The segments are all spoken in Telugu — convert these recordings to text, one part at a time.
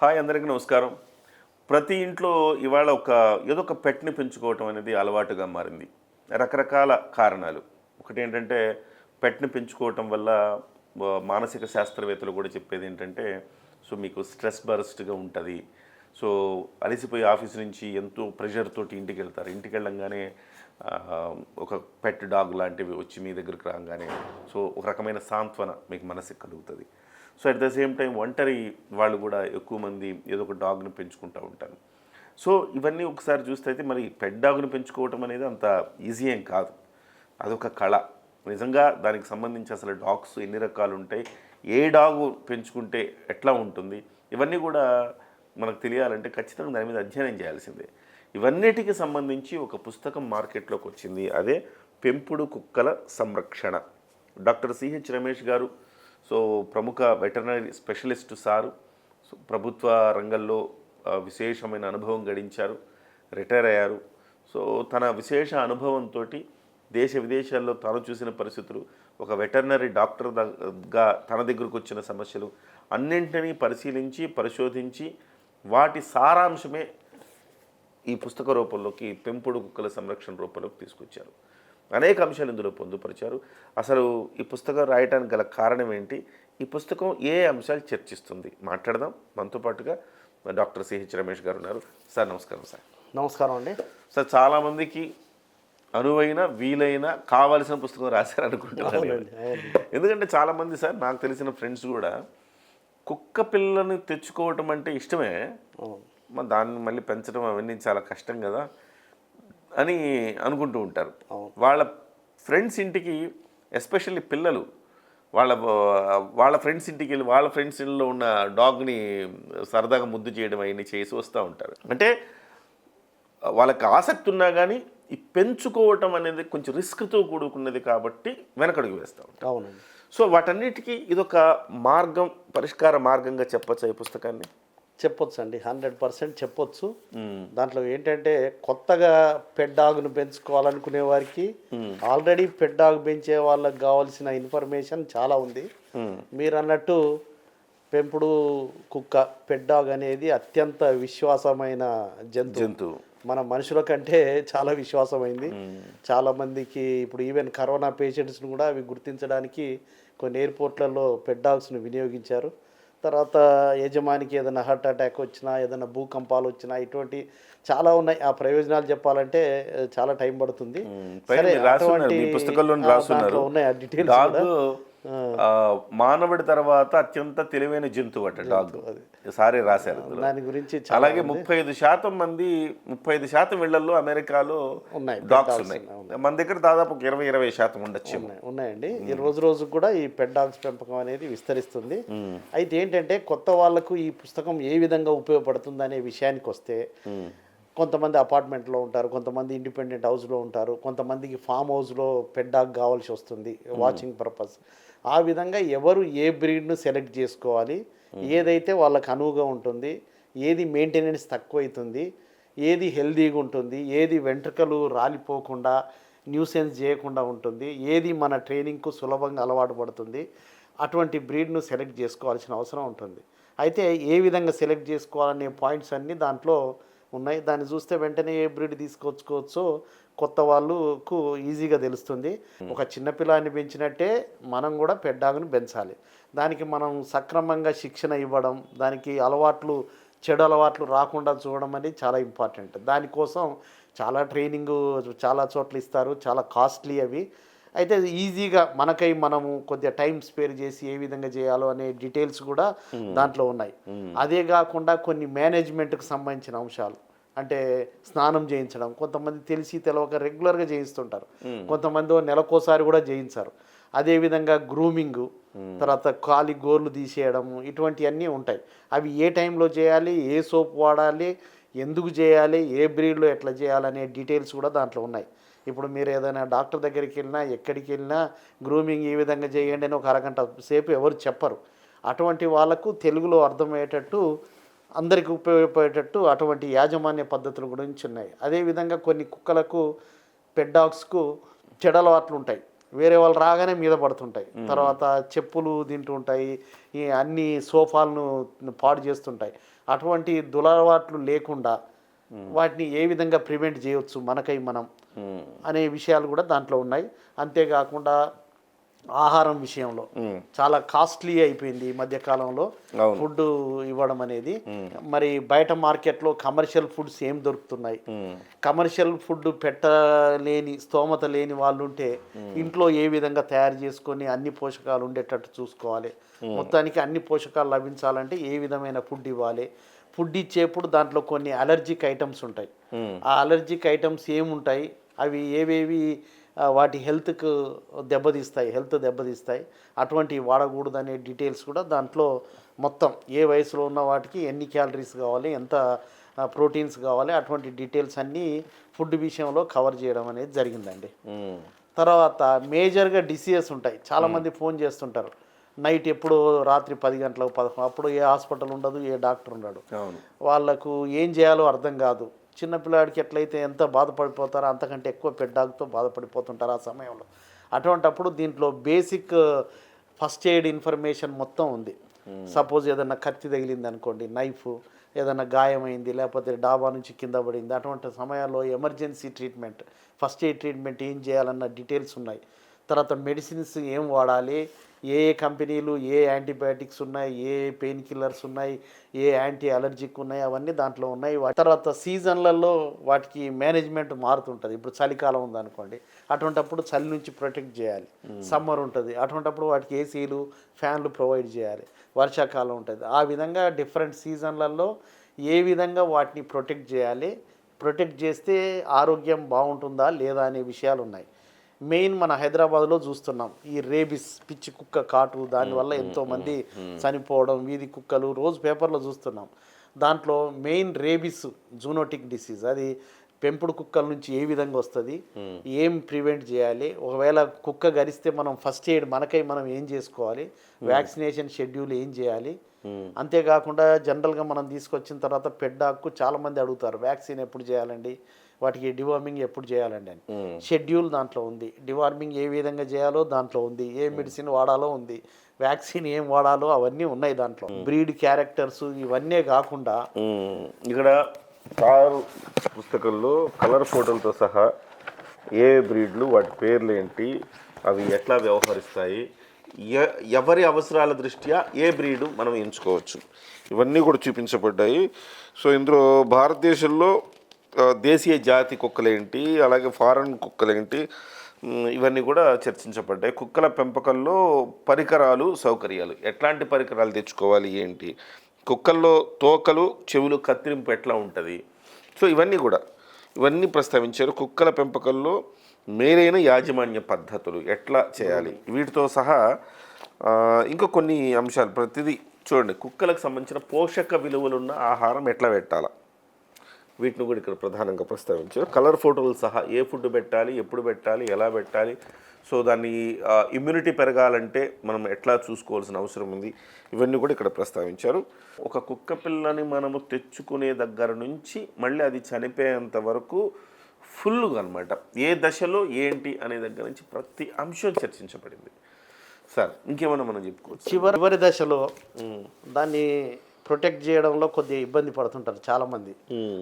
హాయ్ అందరికీ నమస్కారం. ప్రతి ఇంట్లో ఇవాళ ఒక ఏదో ఒక పెట్ని పెంచుకోవటం అనేది అలవాటుగా మారింది. రకరకాల కారణాలు. ఒకటి ఏంటంటే పెట్ని పెంచుకోవటం వల్ల మానసిక శాస్త్రవేత్తలు కూడా చెప్పేది ఏంటంటే సో మీకు స్ట్రెస్ బరస్ట్గా ఉంటుంది. సో అలసిపోయి ఆఫీస్ నుంచి ఎంతో ప్రెషర్ తోటి ఇంటికి వెళ్తారు. ఇంటికి వెళ్ళంగానే ఒక పెట్ డాగ్ లాంటివి వచ్చి మీ దగ్గరికి రాగానే సో ఒక రకమైన సాంత్వన మీకు మనసుకు కలుగుతుంది. So at the same time ఒంటరి వాళ్ళు కూడా ఎక్కువ మంది ఏదో ఒక డాగ్ని పెంచుకుంటూ ఉంటారు. సో ఇవన్నీ ఒకసారి చూస్తే అయితే మరి పెట్ డాగ్ని పెంచుకోవటం అనేది అంత ఈజీ ఏం కాదు. అదొక కళ. నిజంగా దానికి సంబంధించి అసలు డాగ్స్ ఎన్ని రకాలు ఉంటాయి ఏ డాగ్ పెంచుకుంటే ఎట్లా ఉంటుంది ఇవన్నీ కూడా మనకు తెలియాలంటే ఖచ్చితంగా దాని మీద అధ్యయనం చేయాల్సిందే. ఇవన్నిటికి సంబంధించి ఒక పుస్తకం మార్కెట్లోకి వచ్చింది. అదే పెంపుడు కుక్కల సంరక్షణ. డాక్టర్ సిహెచ్ రమేష్ గారు సో ప్రముఖ వెటర్నరీ స్పెషలిస్ట్ సారు. సో ప్రభుత్వ రంగంలో విశేషమైన అనుభవం గడించారు రిటైర్ అయ్యారు. సో తన విశేష అనుభవంతో దేశ విదేశాల్లో తాను చూసిన పరిస్థితులు ఒక వెటర్నరీ డాక్టర్గా తన దగ్గరకు వచ్చిన సమస్యలు అన్నింటినీ పరిశీలించి పరిశోధించి వాటి సారాంశమే ఈ పుస్తక రూపంలోకి పెంపుడు కుక్కల సంరక్షణ రూపంలోకి తీసుకొచ్చారు. అనేక అంశాలు ఇందులో పొందుపరిచారు. అసలు ఈ పుస్తకం రాయడానికి గల కారణం ఏంటి? ఈ పుస్తకం ఏ అంశాలు చర్చిస్తుంది? మాట్లాడదాం. మనతో పాటుగా డాక్టర్ సిహెచ్ రమేష్ గారు ఉన్నారు. సార్ నమస్కారం సార్. నమస్కారం అండి. సార్ చాలామందికి అనువైన వీలైన కావాల్సిన పుస్తకం రాశారు అనుకుంటున్నాను. ఎందుకంటే చాలామంది సార్ నాకు తెలిసిన ఫ్రెండ్స్ కూడా కుక్క పిల్లని తెచ్చుకోవటం అంటే ఇష్టమే. దాన్ని మళ్ళీ పెంచడం అవన్నీ చాలా కష్టం కదా. అని అనుకుంటూ ఉంటారు. అవును. వాళ్ళ ఫ్రెండ్స్ ఇంటికి ఎస్పెషల్లీ పిల్లలు వాళ్ళ వాళ్ళ ఫ్రెండ్స్ ఇంటికి వెళ్ళి వాళ్ళ ఫ్రెండ్స్ ఇంట్లో ఉన్న డాగ్ని సరదాగా ముద్దు చేయడం అవన్నీ చేసి వస్తూ ఉంటారు. అంటే వాళ్ళకి ఆసక్తి ఉన్నా కానీ ఈ పెంచుకోవటం అనేది కొంచెం రిస్క్తో కూడుకున్నది కాబట్టి వెనకడుగు వేస్తూ ఉంటారు. అవునండి. సో వాటన్నిటికీ ఇదొక మార్గం పరిష్కార మార్గంగా చెప్పచ్చు ఈ పుస్తకాన్ని? చెప్పొచ్చు అండి హండ్రెడ్ పర్సెంట్ చెప్పొచ్చు. దాంట్లో ఏంటంటే కొత్తగా పెడ్ డాగ్ను పెంచుకోవాలనుకునే వారికి ఆల్రెడీ పెడ్ డాగ్ పెంచే వాళ్ళకి కావాల్సిన ఇన్ఫర్మేషన్ చాలా ఉంది. మీరు అన్నట్టు పెంపుడు కుక్క పెడ్ డాగ్ అనేది అత్యంత విశ్వాసమైన జంతువు మన మనుషుల కంటే చాలా విశ్వాసమైంది. చాలా మందికి ఇప్పుడు ఈవెన్ కరోనా పేషెంట్స్ని కూడా అవి గుర్తించడానికి కొన్ని ఎయిర్పోర్ట్లలో పెడ్ డాగ్స్ను వినియోగించారు. తర్వాత యజమానికి ఏదైనా హార్ట్ అటాక్ వచ్చినా ఏదైనా భూకంపాలు వచ్చినా ఇటువంటి చాలా ఉన్నాయి. ఆ ప్రయోజనాలు చెప్పాలంటే చాలా టైం పడుతుంది. సరే, అటువంటి- ఉన్నాయి ఆ డీటెయిల్స్ మానవుడి తర్వాత అత్యంత తెలివైన జంతువు అట డాగ్. సారే రాశారు. దాని గురించి అలాగే ముప్పై ఐదు శాతం మంది ముప్పై ఐదు శాతం ఇళ్ళలో అమెరికాలో ఉన్నాయి, డాగ్స్ ఉన్నాయి. మన దగ్గర దాదాపు ఒక ఇరవై ఇరవై శాతం ఉండొచ్చు ఉన్నాయి ఉన్నాయండి. ఈ రోజు రోజు కూడా ఈ పెట్ డాగ్స్ పెంపకం అనేది విస్తరిస్తుంది. అయితే ఏంటంటే కొత్త వాళ్ళకు ఈ పుస్తకం ఏ విధంగా ఉపయోగపడుతుంది అనే విషయానికి వస్తే కొంతమంది అపార్ట్మెంట్లో ఉంటారు కొంతమంది ఇండిపెండెంట్ హౌస్లో ఉంటారు కొంతమందికి ఫామ్ హౌస్లో పెట్ డాగ్ కావాల్సి వస్తుంది వాచింగ్ పర్పస్. ఆ విధంగా ఎవరు ఏ బ్రీడ్ను సెలెక్ట్ చేసుకోవాలి ఏదైతే వాళ్ళకి అనువుగా ఉంటుంది ఏది మెయింటెనెన్స్ తక్కువ అవుతుంది ఏది హెల్దీగా ఉంటుంది ఏది వెంట్రుకలు రాలిపోకుండా న్యూసెన్స్ చేయకుండా ఉంటుంది ఏది మన ట్రైనింగ్కు సులభంగా అలవాటు పడుతుంది అటువంటి బ్రీడ్ను సెలెక్ట్ చేసుకోవాల్సిన అవసరం ఉంటుంది. అయితే ఏ విధంగా సెలెక్ట్ చేసుకోవాలనే పాయింట్స్ అన్నీ దాంట్లో ఉన్నాయి. దాన్ని చూస్తే వెంటనే ఏ బ్రీడ్ తీసుకొచ్చుకోవచ్చో కొత్త వాళ్ళకు ఈజీగా తెలుస్తుంది. ఒక చిన్నపిల్లాన్ని పెంచినట్టే మనం కూడా పెడ్డాగుని పెంచాలి. దానికి మనం సక్రమంగా శిక్షణ ఇవ్వడం దానికి అలవాట్లు చెడు అలవాట్లు రాకుండా చూడడం అనేది చాలా ఇంపార్టెంట్. దానికోసం చాలా ట్రైనింగ్ చాలా చోట్ల ఇస్తారు. చాలా కాస్ట్లీ అవి. అయితే ఈజీగా మనకై మనము కొద్దిగా టైం స్పేర్ చేసి ఏ విధంగా చేయాలో అనే డీటెయిల్స్ కూడా దాంట్లో ఉన్నాయి. అదే కాకుండా కొన్ని మేనేజ్మెంట్కి సంబంధించిన అంశాలు. అంటే స్నానం చేయించడం కొంతమంది తెలిసి తెలవక రెగ్యులర్గా చేయిస్తుంటారు. కొంతమంది నెలకోసారి కూడా చేయించారు. అదేవిధంగా గ్రూమింగ్ తర్వాత కాలి గోర్లు తీసేయడం ఇటువంటివన్నీ ఉంటాయి. అవి ఏ టైంలో చేయాలి ఏ సోప్ వాడాలి ఎందుకు చేయాలి ఏ బ్రీడ్లో ఎట్లా చేయాలనే డీటెయిల్స్ కూడా దాంట్లో ఉన్నాయి. ఇప్పుడు మీరు ఏదైనా డాక్టర్ దగ్గరికి వెళ్ళినా ఎక్కడికి వెళ్ళినా గ్రూమింగ్ ఈ విధంగా చేయండి అని ఒక అరగంట సేపు ఎవరు చెప్పరు. అటువంటి వాళ్ళకు తెలుగులో అర్థమయ్యేటట్టు అందరికి ఉపయోగపడేటట్టు అటువంటి యాజమాన్య పద్ధతుల గురించి ఉన్నాయి. అదేవిధంగా కొన్ని కుక్కలకు పెడ్ డాగ్స్కు చెడలవాట్లు ఉంటాయి. వేరే వాళ్ళు రాగానే మీద పడుతుంటాయి. తర్వాత చెప్పులు తింటుంటాయి. ఈ అన్ని సోఫాలను పాడు చేస్తుంటాయి. అటువంటి దురలవాట్లు లేకుండా వాటిని ఏ విధంగా ప్రివెంట్ చేయవచ్చు మనకై మనం అనే విషయాలు కూడా దాంట్లో ఉన్నాయి. అంతేకాకుండా ఆహారం విషయంలో చాలా కాస్ట్లీ అయిపోయింది ఈ మధ్య కాలంలో. ఫుడ్ ఇవ్వడం అనేది. మరి బయట మార్కెట్లో కమర్షియల్ ఫుడ్స్ ఏం దొరుకుతున్నాయి? కమర్షియల్ ఫుడ్ పెట్టలేని స్తోమత లేని వాళ్ళు ఉంటే ఇంట్లో ఏ విధంగా తయారు చేసుకొని అన్ని పోషకాలు ఉండేటట్టు చూసుకోవాలి. మొత్తానికి అన్ని పోషకాలు లభించాలంటే ఏ విధమైన ఫుడ్ ఇవ్వాలి? ఫుడ్ ఇచ్చేప్పుడు దాంట్లో కొన్ని అలర్జిక్ ఐటమ్స్ ఉంటాయి. ఆ అలర్జిక్ ఐటమ్స్ ఏముంటాయి? అవి ఏవేవి వాటి హెల్త్కు దెబ్బతీస్తాయి హెల్త్ దెబ్బతీస్తాయి అటువంటివి వాడకూడదు అనే డీటెయిల్స్ కూడా దాంట్లో మొత్తం ఏ వయసులో ఉన్న వాటికి ఎన్ని క్యాలరీస్ కావాలి ఎంత ప్రోటీన్స్ కావాలి అటువంటి డీటెయిల్స్ అన్నీ ఫుడ్ విషయంలో కవర్ చేయడం అనేది జరిగిందండి. తర్వాత మేజర్గా డిసీజెస్ ఉంటాయి. చాలామంది ఫోన్ చేస్తుంటారు. నైట్ ఎప్పుడు రాత్రి పది గంటలకు పదకొండు అప్పుడు ఏ హాస్పిటల్ ఉండదు ఏ డాక్టర్ ఉండడు. వాళ్ళకు ఏం చేయాలో అర్థం కాదు. చిన్నపిల్లాడికి ఎట్లయితే ఎంత బాధపడిపోతారో అంతకంటే ఎక్కువ పెడ్డాగ్తో బాధపడిపోతుంటారు ఆ సమయంలో. అటువంటప్పుడు దీంట్లో బేసిక్ ఫస్ట్ ఎయిడ్ ఇన్ఫర్మేషన్ మొత్తం ఉంది. సపోజ్ ఏదన్నా కత్తి తగిలింది అనుకోండి నైఫ్ ఏదన్నా గాయమైంది లేకపోతే డాబా నుంచి కింద పడింది అటువంటి సమయాల్లో emergency treatment first aid treatment ఏం చేయాలన్న డీటెయిల్స్ ఉన్నాయి. తర్వాత మెడిసిన్స్ ఏం వాడాలి ఏ ఏ కంపెనీలు ఏ యాంటీబయాటిక్స్ ఉన్నాయి ఏ పెయిన్ కిల్లర్స్ ఉన్నాయి ఏ యాంటీ అలర్జిక్ ఉన్నాయి అవన్నీ దాంట్లో ఉన్నాయి. తర్వాత సీజన్లలో వాటికి మేనేజ్మెంట్ మారుతుంటుంది. ఇప్పుడు చలికాలం ఉందనుకోండి అటువంటప్పుడు చలి నుంచి ప్రొటెక్ట్ చేయాలి. సమ్మర్ ఉంటుంది అటువంటప్పుడు వాటికి ఏసీలు ఫ్యాన్లు ప్రొవైడ్ చేయాలి. వర్షాకాలం ఉంటుంది. ఆ విధంగా డిఫరెంట్ సీజన్లలో ఏ విధంగా వాటిని ప్రొటెక్ట్ చేయాలి ప్రొటెక్ట్ చేస్తే ఆరోగ్యం బాగుంటుందా లేదా అనే విషయాలు ఉన్నాయి మెయిన్ మన హైదరాబాద్లో చూస్తున్నాం. ఈ రేబిస్ పిచ్చి కుక్క కాటు దానివల్ల ఎంతోమంది చనిపోవడం వీధి కుక్కలు రోజు పేపర్లో చూస్తున్నాం. దాంట్లో మెయిన్ రేబిస్ జూనోటిక్ డిసీజ్ అది పెంపుడు కుక్కల నుంచి ఏ విధంగా వస్తుంది ఏం ప్రివెంట్ చేయాలి ఒకవేళ కుక్క గరిస్తే మనం ఫస్ట్ ఎయిడ్ మనకై మనం ఏం చేసుకోవాలి వ్యాక్సినేషన్ షెడ్యూల్ ఏం చేయాలి అంతేకాకుండా జనరల్గా మనం తీసుకొచ్చిన తర్వాత పెడ్డాకు చాలామంది అడుగుతారు వ్యాక్సిన్ ఎప్పుడు చేయాలండి వాటికి డివార్మింగ్ ఎప్పుడు చేయాలండి అని. షెడ్యూల్ దాంట్లో ఉంది. డివార్మింగ్ ఏ విధంగా చేయాలో దాంట్లో ఉంది. ఏ మెడిసిన్ వాడాలో ఉంది. వ్యాక్సిన్ ఏం వాడాలో అవన్నీ ఉన్నాయి దాంట్లో. బ్రీడ్ క్యారెక్టర్స్ ఇవన్నీ కాకుండా ఇక్కడ కారు పుస్తకంలో కలర్ ఫోటోలతో సహా ఏ బ్రీడ్లు వాటి పేర్లు ఏంటి అవి ఎట్లా వ్యవహరిస్తాయి ఎవరి అవసరాల దృష్ట్యా ఏ బ్రీడు మనం ఎంచుకోవచ్చు. ఇవన్నీ కూడా చూపించబడ్డాయి. సో ఇందులో భారతదేశంలో దేశీయ జాతి కుక్కలేంటి అలాగే ఫారెన్ కుక్కలేంటి ఇవన్నీ కూడా చర్చించబడ్డాయి. కుక్కల పెంపకంలో పరికరాలు సౌకర్యాలు. ఎట్లాంటి పరికరాలు తెచ్చుకోవాలి ఏంటి? కుక్కల్లో తోకలు చెవులు కత్తిరింపు ఎట్లా ఉంటుంది? సో ఇవన్నీ కూడా. ఇవన్నీ ప్రస్తావించారు. కుక్కల పెంపకంలో మేలైన యాజమాన్య పద్ధతులు ఎట్లా చేయాలి? వీటితో సహా ఇంకా కొన్ని అంశాలు. ప్రతిదీ చూడండి. కుక్కలకు సంబంధించిన పోషక విలువలున్న ఆహారం ఎట్లా పెట్టాలా? వీటిని కూడా ఇక్కడ ప్రధానంగా ప్రస్తావించారు. కలర్ ఫోటోలు సహా ఏ ఫుడ్ పెట్టాలి ఎప్పుడు పెట్టాలి ఎలా పెట్టాలి? సో దాన్ని ఇమ్యూనిటీ పెరగాలంటే మనం ఎట్లా చూసుకోవాల్సిన అవసరం ఉంది? ఇవన్నీ కూడా ఇక్కడ ప్రస్తావించారు. ఒక కుక్క పిల్లని మనము తెచ్చుకునే దగ్గర నుంచి మళ్ళీ అది చనిపోయేంత వరకు ఫుల్గా అనమాట ఏ దశలో ఏంటి అనే దగ్గర నుంచి ప్రతి అంశం చర్చించబడింది. సార్ ఇంకేమైనా మనం చెప్పుకోవచ్చు? చివరి చివరి దశలో దాన్ని ప్రొటెక్ట్ చేయడంలో కొద్దిగా ఇబ్బంది పడుతుంటారు చాలామంది.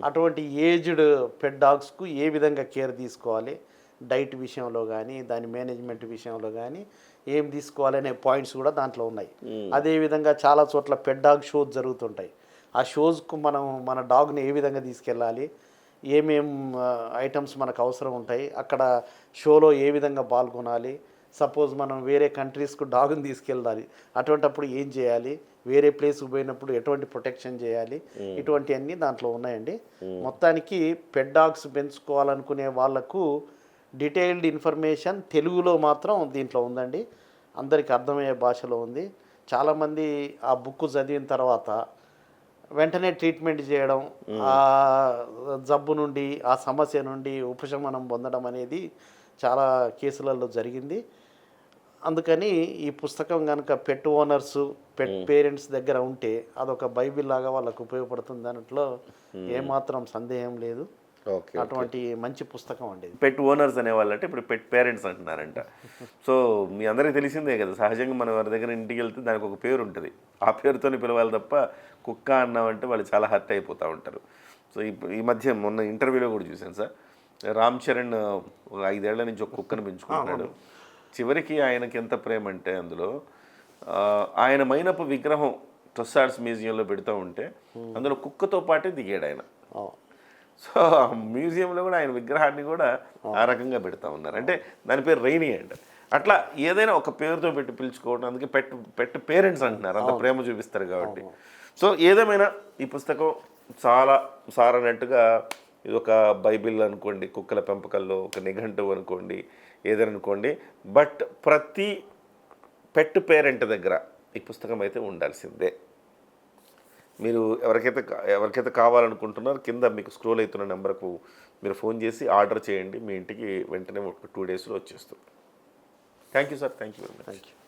అటువంటి ఏజ్డ్ పెట్ డాగ్స్కు ఏ విధంగా కేర్ తీసుకోవాలి డైట్ విషయంలో కానీ దాని మేనేజ్మెంట్ విషయంలో కానీ ఏం తీసుకోవాలనే పాయింట్స్ కూడా దాంట్లో ఉన్నాయి. అదేవిధంగా చాలా చోట్ల పెట్ డాగ్ షోస్ జరుగుతుంటాయి. ఆ షోస్కు మనం మన డాగ్ని ఏ విధంగా తీసుకెళ్ళాలి ఏమేం ఐటమ్స్ మనకు అవసరం ఉంటాయి అక్కడ షోలో ఏ విధంగా పాల్గొనాలి సపోజ్ మనం వేరే కంట్రీస్కు డాగ్ని తీసుకెళ్ళాలి అటువంటప్పుడు ఏం చేయాలి వేరే ప్లేస్కి పోయినప్పుడు ఎటువంటి ప్రొటెక్షన్ చేయాలి? ఇటువంటివన్నీ దాంట్లో ఉన్నాయండి. మొత్తానికి పెట్ డాగ్స్ పెంచుకోవాలనుకునే వాళ్ళకు డీటెయిల్డ్ ఇన్ఫర్మేషన్ తెలుగులో మాత్రం దీంట్లో ఉందండి. అందరికి అర్థమయ్యే భాషలో ఉంది. చాలామంది ఆ బుక్ చదివిన తర్వాత వెంటనే ట్రీట్మెంట్ చేయడం ఆ జబ్బు నుండి ఆ సమస్య నుండి ఉపశమనం పొందడం అనేది చాలా కేసులలో జరిగింది. అందుకని ఈ పుస్తకం కనుక పెట్ ఓనర్స్ పెట్ పేరెంట్స్ దగ్గర ఉంటే అదొక బైబిల్ లాగా వాళ్ళకు ఉపయోగపడుతుంది దాంట్లో ఏమాత్రం సందేహం లేదు. ఓకే అటువంటి మంచి పుస్తకం అండి. పెట్ ఓనర్స్ అనేవాళ్ళంటే ఇప్పుడు పెట్ పేరెంట్స్ అంటున్నారంట. సో మీ అందరికీ తెలిసిందే కదా సహజంగా మనం వారి దగ్గర ఇంటికి వెళ్తే దానికి ఒక పేరు ఉంటుంది. ఆ పేరుతోనే పిలవాలి తప్ప కుక్క అన్నామంటే వాళ్ళు చాలా హర్ట్ అయిపోతూ ఉంటారు. సో ఈ- ఈ మధ్య మొన్న ఇంటర్వ్యూలో కూడా చూశాను సార్. రామ్ చరణ్ ఒక ఐదేళ్ళ నుంచి ఒక కుక్కను పెంచుకుంటున్నాడు. చివరికి ఆయనకి ఎంత ప్రేమ అంటే అందులో ఆయన మైనపు విగ్రహం టొస్సాడ్స్ మ్యూజియంలో పెడుతూ ఉంటే అందులో కుక్కతో పాటే దిగాడు ఆయన. సో ఆ మ్యూజియంలో కూడా ఆయన విగ్రహాన్ని కూడా ఆ. రకంగా పెడతా ఉన్నారు. అంటే దాని పేరు రైనీ అంట. అట్లా ఏదైనా ఒక పేరుతో పెట్టి పిలుచుకోవడం అందుకే పెట్ పెట్ పేరెంట్స్ అంటున్నారు. అంత ప్రేమ చూపిస్తారు కాబట్టి. సో ఏదేమైనా ఈ పుస్తకం చాలా సారనట్టుగా ఇది ఒక బైబిల్ అనుకోండి కుక్కల పెంపకంలో ఒక నిఘంటువు అనుకోండి ఏదనుకోండి అనుకోండి. బట్ ప్రతి పెట్ పేరెంట్ దగ్గర ఈ పుస్తకం అయితే ఉండాల్సిందే. మీరు ఎవరికైతే ఎవరికైతే కావాలనుకుంటున్నారో కింద మీకు స్క్రోల్ అవుతున్న నెంబర్కు మీరు ఫోన్ చేసి ఆర్డర్ చేయండి మీ ఇంటికి వెంటనే ఒక టూ డేస్లో వచ్చేస్తుంది. Thank you sir thank you very much. Thank you